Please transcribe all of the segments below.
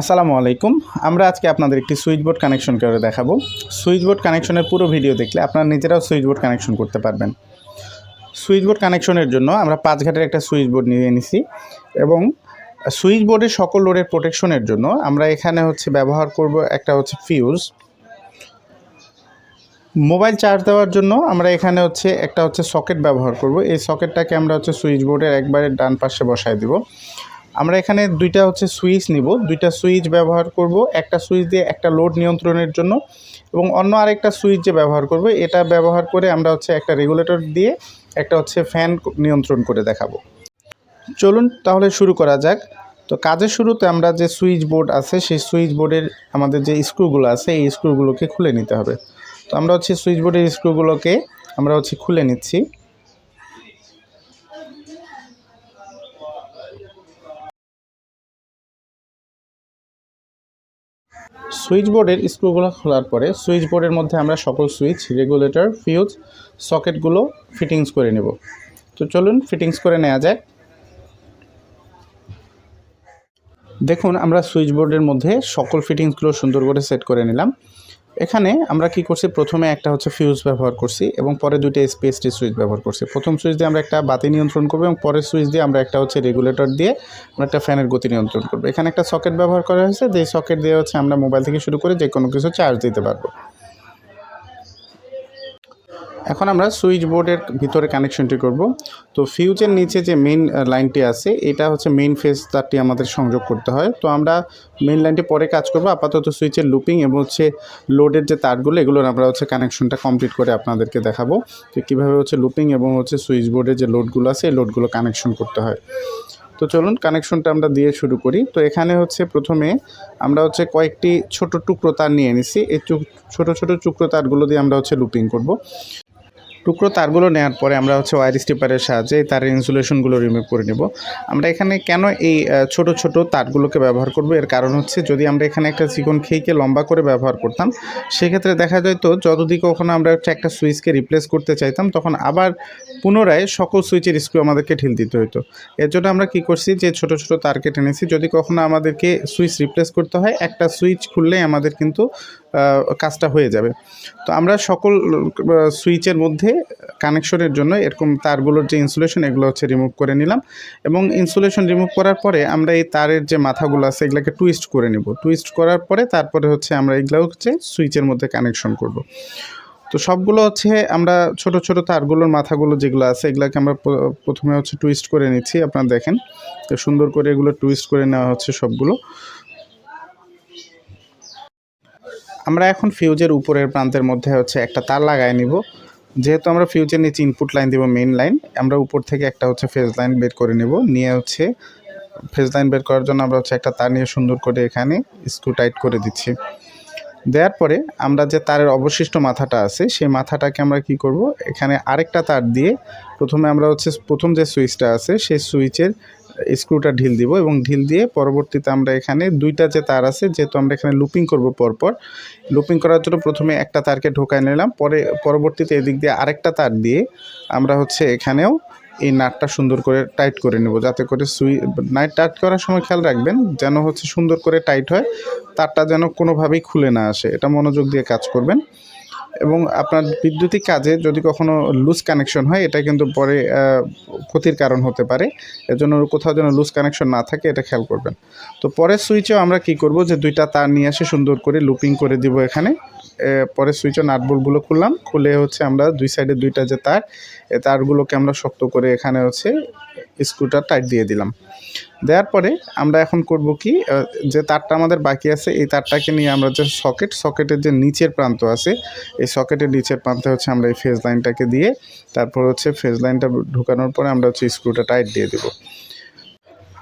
আসসালামু আলাইকুম। আমরা আজকে আপনাদের একটি সুইচ বোর্ড কানেকশন করে দেখাবো। সুইচ বোর্ড কানেকশনের পুরো ভিডিও দেখলে আপনারা নিজেরাও সুইচ বোর্ড কানেকশন করতে পারবেন। সুইচ বোর্ড কানেকশনের জন্য আমরা পাঁচ ঘাটের একটা সুইচ বোর্ড নিয়ে নিছি এবং সুইচ বোর্ডের সকল লোডের প্রোটেকশনের জন্য আমরা এখানে হচ্ছে ব্যবহার করব একটা হচ্ছে ফিউজ। মোবাইল চার্জ দেওয়ার জন্য আমরা এখানে হচ্ছে একটা হচ্ছে সকেট ব্যবহার করব। এই সকেটটাকে আমরা হচ্ছে সুইচ বোর্ডের একবারে ডান পাশে বসায় দিব। আমরা এখানে দুইটা হচ্ছে সুইচ নিব। দুইটা সুইচ ব্যবহার করব, একটা সুইচ দিয়ে একটা লোড নিয়ন্ত্রণের জন্য এবং অন্য আরেকটা সুইচ যে ব্যবহার করব, এটা ব্যবহার করে আমরা হচ্ছে একটা রেগুলেটর দিয়ে একটা হচ্ছে ফ্যান নিয়ন্ত্রণ করে দেখাবো। চলুন তাহলে শুরু করা যাক। তো কাজের শুরুতে আমরা যে সুইচ বোর্ড আছে, সেই সুইচ বোর্ডের আমাদের যে স্ক্রুগুলো আছে, এই স্ক্রুগুলোকে খুলে নিতে হবে। তো আমরা হচ্ছে সুইচ বোর্ডের স্ক্রুগুলোকে আমরা হচ্ছে খুলে নিচ্ছি। সুইচ বোর্ডের স্ক্রুগুলো খোলার পরে সুইচ বোর্ডের মধ্যে আমরা সকল সুইচ, রেগুলেটর, ফিউজ, সকেটগুলো ফিটিংস করে নেব। তো চলুন ফিটিংস করে নেওয়া যায় দেখুন, আমরা সুইচ বোর্ডের মধ্যে সকল ফিটিংসগুলো সুন্দর করে সেট করে নিলাম। এখানে আমরা কি করছি? প্রথমে একটা হচ্ছে ফিউজ ব্যবহার করছি এবং পরে দুইটা স্পেসটি সুইচ ব্যবহার করছি। প্রথম সুইচ দিয়ে আমরা একটা বাতি নিয়ন্ত্রণ করব এবং পরের সুইচ দিয়ে আমরা একটা হচ্ছে রেগুলেটর দিয়ে আমরা একটা ফ্যানের গতি নিয়ন্ত্রণ করব। এখানে একটা সকেট ব্যবহার করা হয়েছে যে সকেট দিয়ে হচ্ছে আমরা মোবাইল থেকে শুরু করে যে কোনো কিছু চার্জ দিতে পারব। এখন আমরা সুইচ বোর্ডের ভিতরে কানেকশনটি করব। তো ফিউজের নিচে যে মেইন লাইনটি আছে, এটা হচ্ছে মেইন ফেজ তারটি আমাদের সংযোগ করতে হয়। তো আমরা মেইন লাইনটি পরে কাজ করব, আপাতত সুইচের লুপিং এবং হচ্ছে লোডের যে তারগুলো, এগুলোর আমরা হচ্ছে কানেকশনটা কমপ্লিট করে আপনাদেরকে দেখাবো তো কীভাবে হচ্ছে লুপিং এবং হচ্ছে সুইচ বোর্ডের যে লোডগুলো আছে, এই লোডগুলো কানেকশন করতে হয়। তো চলুন, কানেকশনটা আমরা দিয়ে শুরু করি। তো এখানে হচ্ছে প্রথমে আমরা হচ্ছে কয়েকটি ছোট টুকরো তার নিয়ে নিছি। এই ছোট ছোট টুকরো তারগুলো দিয়ে আমরা হচ্ছে লুপিং করব। টুকরো তারগুলো নেওয়ার পরে আমরা হচ্ছে ওয়ার স্টিপারের সাহায্যে এই তারের ইনসুলেশনগুলো রিমুভ করে নেব। আমরা এখানে কেন এই ছোট ছোট তারগুলোকে ব্যবহার করব? এর কারণ হচ্ছে যদি আমরা এখানে একটা চিকন খেইকে লম্বা করে ব্যবহার করতাম, সেক্ষেত্রে দেখা যেত যতদিন কখনো আমরা হচ্ছে একটা সুইচকে রিপ্লেস করতে চাইতাম, তখন আবার পুনরায় সকল সুইচের স্ক্রু আমাদেরকে ঢিল দিতে হতো এর জন্য আমরা কি করছি যে ছোট ছোট তার কেটে নিয়েছি যদি কখনো আমাদেরকে সুইচ রিপ্লেস করতে হয়, একটা সুইচ খুললেই আমাদের কিন্তু কাজটা হয়ে যাবে। তো আমরা সকল সুইচের মধ্যে কানেকশনের জন্য এরকম তারগুলোর যে ইনসুলেশন, এগুলো হচ্ছে রিমুভ করে নিলাম এবং ইনসুলেশন রিমুভ করার পরে আমরা এই তারের যে মাথাগুলো আছে, এগুলোকে টুইস্ট করে নিব। টুইস্ট করার পরে তারপরে হচ্ছে আমরা এগুলো হচ্ছে সুইচের মধ্যে কানেকশন করব। তো সবগুলো হচ্ছে আমরা ছোট ছোট তারগুলোর মাথাগুলো যেগুলো আছে, এগুলোকে আমরা প্রথমে হচ্ছে টুইস্ট করে নিচ্ছি। আপনারা দেখেন, তো সুন্দর করে এগুলো টুইস্ট করে নেওয়া হচ্ছে সবগুলো। আমরা এখন ফিউজের উপরের প্রান্তের মধ্যে হচ্ছে একটা তার লাগায় নিব। যেহেতু আমরা ফিউজের নিচে ইনপুট লাইন দেবো মেইন লাইন আমরা উপর থেকে একটা হচ্ছে ফেজ লাইন বের করে নেব। নিয়ে হচ্ছে ফেজ লাইন বের করার জন্য আমরা হচ্ছে একটা তার নিয়ে সুন্দর করে এখানে স্ক্রু টাইট করে দিচ্ছি। দেওয়ার পরে আমরা যে তারের অবশিষ্ট মাথাটা আছে, সেই মাথাটাকে আমরা কি করব? এখানে আরেকটা তার দিয়ে প্রথমে আমরা হচ্ছে প্রথম যে সুইচটা আছে, সেই সুইচের স্ক্রুটা ঢিল দিব এবং ঢিল দিয়ে পরবর্তীতে আমরা এখানে দুইটা যে তার আছে, যেহেতু আমরা এখানে লুপিং করব পরপর, লুপিং করার জন্য প্রথমে একটা তারকে ঢোকায় নিলাম, পরে পরবর্তীতে এদিক দিয়ে আরেকটা তার দিয়ে আমরা হচ্ছে এখানেও এই নাটটা সুন্দর করে টাইট করে নেব, যাতে করে সুই, নাইট টাইট করার সময় খেয়াল রাখবেন যেন হচ্ছে সুন্দর করে টাইট হয়, তারটা যেন কোনোভাবেই খুলে না আসে, এটা মনোযোগ দিয়ে কাজ করবেন। এবং আপনার বিদ্যুতিক কাজে যদি কখনো লুজ কানেকশন হয়, এটা কিন্তু পরে ক্ষতির কারণ হতে পারে। এজন্য কোথাও যেন লুজ কানেকশন না থাকে, এটা খেয়াল করবেন। তো পরের সুইচেও আমরা কি করব যে দুইটা তার নিয়ে এসে সুন্দর করে লুপিং করে দিব এখানে। এ, পরের সুইচে নাটবোল্টগুলো খুললাম। খুলে হচ্ছে আমরা দুই সাইডে দুইটা যে তার এই তারগুলোকে আমরা শক্ত করে এখানে হচ্ছে স্ক্রুটা টাইট দিয়ে দিলাম। দেওয়ার পরে আমরা এখন করব কি যে তারটা আমাদের বাকি আছে এই তারটাকে নিয়ে আমরা যে সকেট সকেটের যে নিচের প্রান্ত আছে এই সকেটের নিচের প্রান্তে হচ্ছে আমরা এই ফেজ লাইনটাকে দিয়ে তারপর হচ্ছে ফেজ লাইনটা ঢুকানোর পরে আমরা হচ্ছে স্ক্রুটা টাইট দিয়ে দেবো।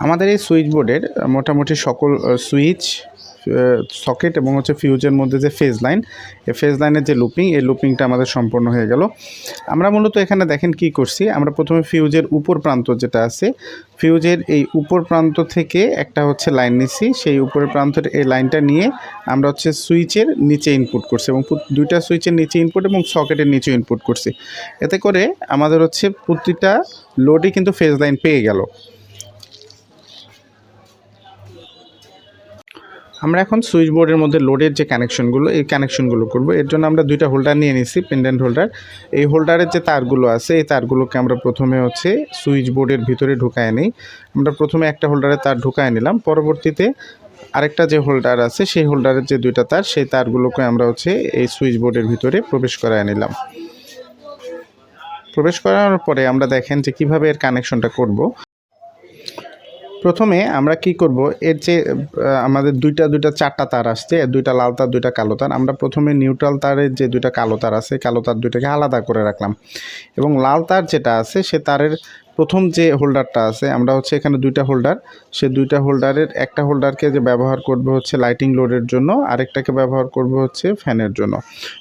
আমাদের এই সুইচ বোর্ডের মোটামুটি সকল সুইচ সকেট এবং হচ্ছে ফিউজের মধ্যে যে ফেজ লাইন এই ফেজ লাইনের যে লুপিং এই লুপিংটা আমাদের সম্পূর্ণ হয়ে গেল। আমরা মূলত এখানে দেখেন কি করছি, আমরা প্রথমে ফিউজের উপর প্রান্ত যেটা আছে, ফিউজের এই উপর প্রান্ত থেকে একটা হচ্ছে লাইন নিছি, সেই উপরের প্রান্তের এই লাইনটা নিয়ে আমরা হচ্ছে সুইচের নিচে ইনপুট করছি এবং দুইটা সুইচের নিচে ইনপুট এবং সকেটের নিচে ইনপুট করছি। এতে করে আমাদের হচ্ছে প্রতিটা লোডই কিন্তু ফেজ লাইন পেয়ে গেল। আমরা এখন সুইচ বোর্ডের মধ্যে লোডের যে কানেকশনগুলো এই কানেকশনগুলো করব। এর জন্য আমরা দুইটা হোল্ডার নিয়ে নিছি পেন্ডেন্ট হোল্ডার এই হোল্ডারের যে তারগুলো আছে, এই তারগুলোকে আমরা প্রথমে হচ্ছে সুইচ বোর্ডের ভিতরে ঢুকায় নিই। আমরা প্রথমে একটা হোল্ডারে তার ঢুকায় নিলাম, পরবর্তীতে আরেকটা যে হোল্ডার আছে, সেই হোল্ডারের যে দুইটা তার, সেই তারগুলোকে আমরা হচ্ছে এই সুইচ বোর্ডের ভিতরে প্রবেশ করায় নিলাম। প্রবেশ করানোর পরে আমরা দেখেন যে কীভাবে এর কানেকশনটা করব। প্রথমে আমরা কি করব? এর যে আমাদের দুইটা দুইটা চারটা তার আসছে, দুইটা লাল তার, দুইটা কালো তার। আমরা প্রথমে নিউট্রাল তারের যে দুইটা কালো তার আছে, কালো তার দুইটাকে আলাদা করে রাখলাম। এবং লাল তার যেটা আছে, সে তারের প্রথম যে হোল্ডারটা আছে, আমরা হচ্ছে এখানে দুইটা হোল্ডার। সে দুইটা হোল্ডারের একটা হোল্ডারকে যে ব্যবহার করব হচ্ছে লাইটিং লোডের জন্য, আরেকটাকে ব্যবহার করব হচ্ছে ফ্যানের জন্য।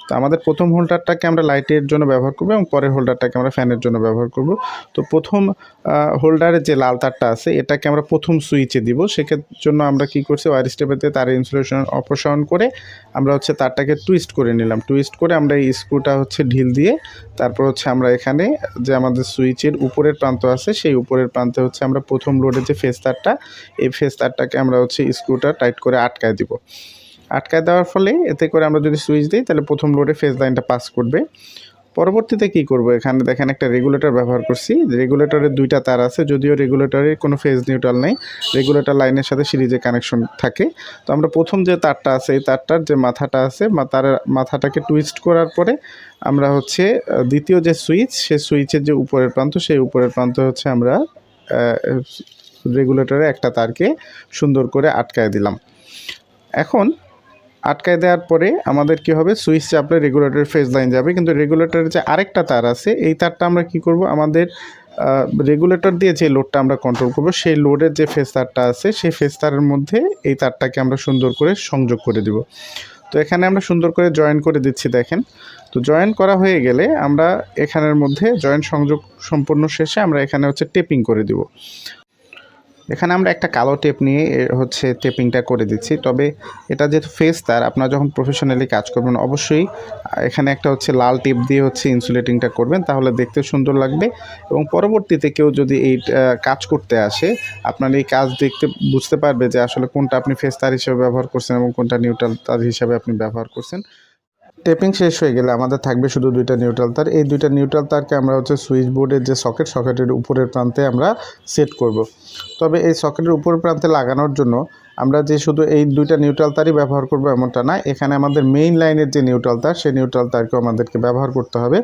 তো আমাদের প্রথম হোল্ডারটাকে আমরা লাইটের জন্য ব্যবহার করব এবং পরের হোল্ডারটাকে আমরা ফ্যানের জন্য ব্যবহার করব। তো প্রথম হোল্ডারের যে লাল তারটা আছে, এটাকে আমরা প্রথম সুইচে দিব। সেক্ষেত্রে জন্য আমরা কি করছি ওয়ার স্টেপেতে তার ইনসুলেশন অপসারণ করে আমরা হচ্ছে তারটাকে টুইস্ট করে নিলাম। টুইস্ট করে আমরা এই স্ক্রুটা হচ্ছে ঢিল দিয়ে তারপর হচ্ছে আমরা এখানে যে আমাদের সুইচের উপরের প্রান্ত আছে, সেই উপরের প্রান্তে হচ্ছে আমরা প্রথম লোডের যে ফেস তারটা, এই ফেস তারটাকে আমরা হচ্ছে স্ক্রুটা টাইট করে আটকায় দিব। আটকায় দেওয়ার ফলে এতে করে আমরা যদি সুইচ দিই, তাহলে প্রথম লোডে ফেস লাইনটা পাস করবে। পরবর্তীতে কি করব? এখানে দেখেন একটা রেগুলেটর ব্যবহার করছি। রেগুলেটরের দুইটা তার আছে, যদিও রেগুলেটরের কোনো ফেজ নিউট্রাল নেই। রেগুলেটর লাইনের সাথে সিরিজে কানেকশন থাকে। তো আমরা প্রথম যে তারটা আছে, এই তারটার যে মাথাটা আছে তার মাথাটাকে টুইস্ট করার পরে আমরা হচ্ছে দ্বিতীয় যে সুইচ সে সুইচের যে উপরের প্রান্ত, সেই উপরের প্রান্ত হচ্ছে আমরা রেগুলেটরে একটা তারকে সুন্দর করে আটকায় দিলাম। এখন আটকায় দেওয়ার পরে আমাদের কি হবে? সুইচ চাপলে রেগুলেটর ফেজ লাইন যাবে। কিন্তু রেগুলেটরের যে আরেকটা তার আছে, এই তারটা আমরা কি করব? আমাদের রেগুলেটর দিয়ে যে লোডটা আমরা কন্ট্রোল করব, সেই লোডের যে ফেজ তারটা আছে, সেই ফেজ তারের মধ্যে এই তারটাকে আমরা সুন্দর করে সংযোগ করে দিব। তো এখানে আমরা সুন্দর করে জয়েন করে দিচ্ছি, দেখেন। তো জয়েন করা হয়ে গেলে আমরা এখানের মধ্যে জয়েন সংযোগ সম্পূর্ণ শেষে আমরা এখানে হচ্ছে টেপিং করে দিব। এখানে আমরা একটা কালো টেপ নিয়ে হচ্ছে টেপিংটা করে দিচ্ছি। তবে এটা যেহেতু ফেস তার আপনারা যখন প্রফেশনালি কাজ করবেন, অবশ্যই এখানে একটা হচ্ছে লাল টেপ দিয়ে হচ্ছে ইনসুলেটিংটা করবেন, তাহলে দেখতে সুন্দর লাগবে। এবং পরবর্তীতে কেউ যদি এই কাজ করতে আসে, আপনার এই কাজ দেখতে, বুঝতে পারবে যে আসলে কোনটা আপনি ফেস তার হিসেবে ব্যবহার করছেন এবং কোনটা নিউট্রাল তার হিসাবে আপনি ব্যবহার করছেন। টেপিং শেষ হয়ে গেলে আমাদের থাকবে শুধু দুইটা নিউট্রাল তার। এই দুইটা নিউট্রাল তারকে আমরা হচ্ছে সুইচ বোর্ডের যে সকেট সকেটের উপরের প্রান্তে আমরা সেট করব। তবে এই সকেটের উপরের প্রান্তে লাগানোর জন্য আমরা যে শুধু এই দুইটা নিউট্রাল তারই ব্যবহার করব এমনটা না, এখানে আমাদের মেইন লাইনের যে নিউট্রাল তার, সেই নিউট্রাল তারকেও আমাদেরকে ব্যবহার করতে হবে।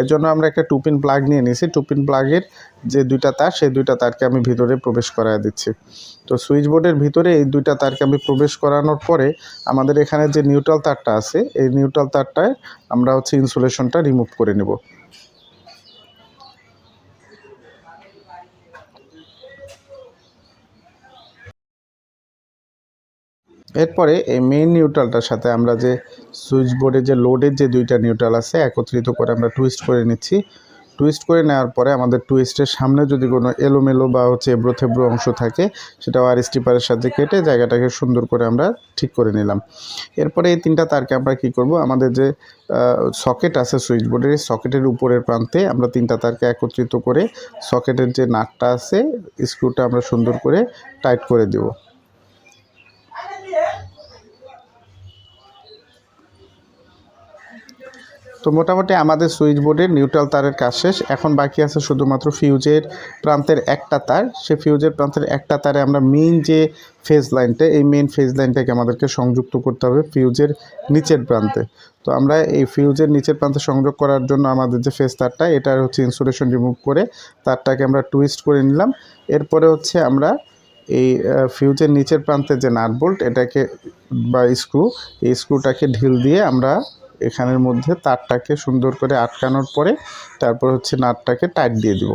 এর জন্য আমরা একটা টুপিন প্লাগ নিয়ে নিয়েছি। টুপিন প্লাগের যে দুইটা তার, সেই দুইটা তারকে আমি ভিতরে প্রবেশ করায় দিচ্ছি। তো সুইচ বোর্ডের ভিতরে এই দুইটা তারকে আমি প্রবেশ করানোর পরে আমাদের এখানে যে নিউট্রাল তারটা আছে, এই নিউট্রাল তারটায় আমরা হচ্ছে ইনসুলেশনটা রিমুভ করে নেব। এরপরে এই মেইন নিউট্রালটার সাথে আমরা যে সুইচ বোর্ডে যে লোডের যে দুইটা নিউট্রাল আছে, একত্রিত করে আমরা টুইস্ট করে নিচ্ছি। টুইস্ট করে নেওয়ার পরে আমাদের টুইস্টের সামনে যদি কোনো এলোমেলো বা হচ্ছে এবড়ো থেবড়ো অংশ থাকে, সেটাও আর স্টিপারের সাথে কেটে জায়গাটাকে সুন্দর করে আমরা ঠিক করে নিলাম। এরপরে এই তিনটা তারকে আমরা কি করব? আমাদের যে সকেট আছে সুইচ বোর্ডের সকেটের উপরের প্রান্তে আমরা তিনটা তারকে একত্রিত করে সকেটের যে নাটটা আছে স্ক্রুটা আমরা সুন্দর করে টাইট করে দেবো। তো মোটামুটি আমাদের সুইচ বোর্ডের নিউট্রাল তারের কাজ শেষ। এখন বাকি আছে শুধুমাত্র ফিউজের প্রান্তের একটা তার। সে ফিউজের প্রান্তের একটা তারে আমরা মেইন যে ফেজ লাইনটা এই মেইন ফেজ লাইনটাকে আমাদেরকে সংযুক্ত করতে হবে ফিউজের নিচের প্রান্তে। তো আমরা এই ফিউজের নিচের প্রান্তে সংযোগ করার জন্য আমাদের যে ফেজ তারটা এটার হচ্ছে ইনসুলেশন রিমুভ করে তারটাকে আমরা টুইস্ট করে নিলাম। এরপরে হচ্ছে আমরা এই ফিউজের নিচের প্রান্তে যে নাট বোল্ট এটাকে বা স্ক্রু এই স্ক্রুটাকে ঢিল দিয়ে আমরা এখানের মধ্যে তারটাকে সুন্দর করে আটকানোর পরে তারপর হচ্ছে নাটটাকে টাইট দিয়ে দিব।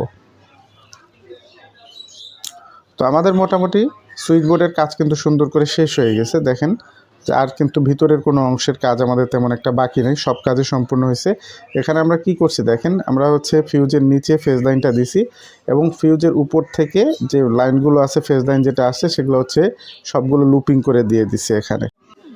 তো আমাদের মোটামুটি সুইচ বোর্ডের কাজ কিন্তু সুন্দর করে শেষ হয়ে গেছে। দেখেন আর কিন্তু ভিতরের কোনো অংশের কাজ আমাদের তেমন একটা বাকি নেই, সব কাজই সম্পূর্ণ হয়েছে। এখানে আমরা কি করছি দেখেন, আমরা হচ্ছে ফিউজের নিচে ফেজ লাইনটা দিছি এবং ফিউজের উপর থেকে যে লাইনগুলো আছে ফেজ লাইন যেটা আসছে সেগুলো হচ্ছে সবগুলো লুপিং করে দিয়ে দিছি এখানে।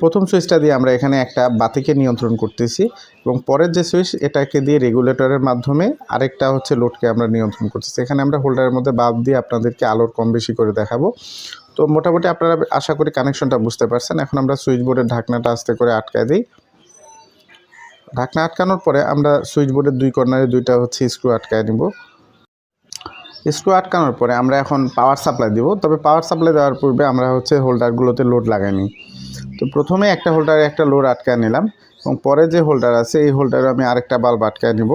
প্রথম সুইচটা দিয়ে আমরা এখানে একটা বাতিকে নিয়ন্ত্রণ করতেছি এবং পরের যে সুইচ, এটাকে দিয়ে রেগুলেটরের মাধ্যমে আরেকটা হচ্ছে লোডকে আমরা নিয়ন্ত্রণ করতেছি। এখানে আমরা হোল্ডারের মধ্যে বাল্ব দিয়ে আপনাদেরকে আলোর কম বেশি করে দেখাবো। তো মোটামুটি আপনারা আশা করি কানেকশনটা বুঝতে পারছেন। এখন আমরা সুইচ বোর্ডের ঢাকনাটা আস্তে করে আটকায় দিই। ঢাকনা আটকানোর পরে আমরা সুইচ বোর্ডের দুই কর্নারে দুইটা হচ্ছে স্ক্রু আটকায় নিব। স্ক্রু আটকানোর পরে আমরা এখন পাওয়ার সাপ্লাই দিব। তবে পাওয়ার সাপ্লাই দেওয়ার পূর্বে আমরা হচ্ছে হোল্ডারগুলোতে লোড লাগাই নিই। তো প্রথমে একটা হোল্ডারে একটা লোড আটকায় নিলাম এবং পরে যে হোল্ডার আছে, এই হোল্ডারে আমি আরেকটা বাল্ব আটকায় নিব।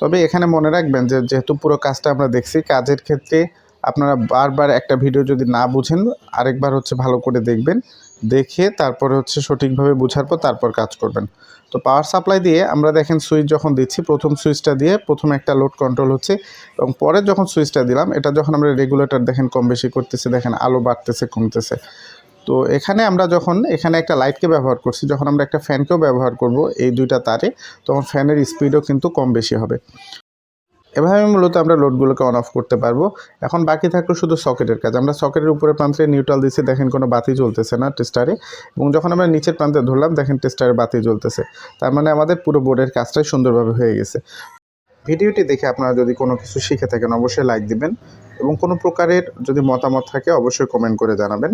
তবে এখানে মনে রাখবেন যে, যেহেতু পুরো কাজটা আমরা দেখছি, কাজের ক্ষেত্রে আপনারা বারবার একটা ভিডিও যদি না বুঝেন, আরেকবার হচ্ছে ভালো করে দেখবেন, দেখে তারপরে হচ্ছে সঠিকভাবে বুঝার পর তারপর কাজ করবেন। তো পাওয়ার সাপ্লাই দিয়ে আমরা দেখেন সুইচ যখন দিচ্ছি, প্রথম সুইচটা দিয়ে প্রথমে একটা লোড কন্ট্রোল হচ্ছে এবং পরে যখন সুইচটা দিলাম, এটা যখন আমরা রেগুলেটর দেখেন কম বেশি করতেছে, দেখেন আলো বাড়তেছে, কমতেছে। তো এখানে আমরা যখন, এখানে একটা লাইটকে ব্যবহার করছি, যখন আমরা একটা ফ্যানকেও ব্যবহার করব এই দুইটা তারে, তখন ফ্যানের স্পিডও কিন্তু কম বেশি হবে। এভাবে মূলত আমরা লোডগুলোকে অন অফ করতে পারব। এখন বাকি থাকল শুধু সকেটের কাজ। আমরা সকেটের উপরে প্রান্তে নিউট্রাল দিচ্ছি, দেখেন কোনো বাতি জ্বলতেছে না টেস্টারে এবং যখন আমরা নিচের প্রান্তে ধরলাম, দেখেন টেস্টারে বাতি জ্বলতেছে। তার মানে আমাদের পুরো বোর্ডের কাজটাই সুন্দরভাবে হয়ে গেছে। ভিডিওটি দেখে আপনারা যদি কোনো কিছু শিখে থাকেন, অবশ্যই লাইক দিবেন। এবং কোনো প্রকারের যদি মতামত থাকে, অবশ্যই কমেন্ট করে জানাবেন।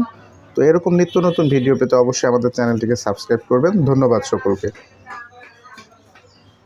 তো এরকম নিত্য নতুন ভিডিও পেতে অবশ্যই আমাদের চ্যানেলটিকে সাবস্ক্রাইব করবেন। ধন্যবাদ সকলকে।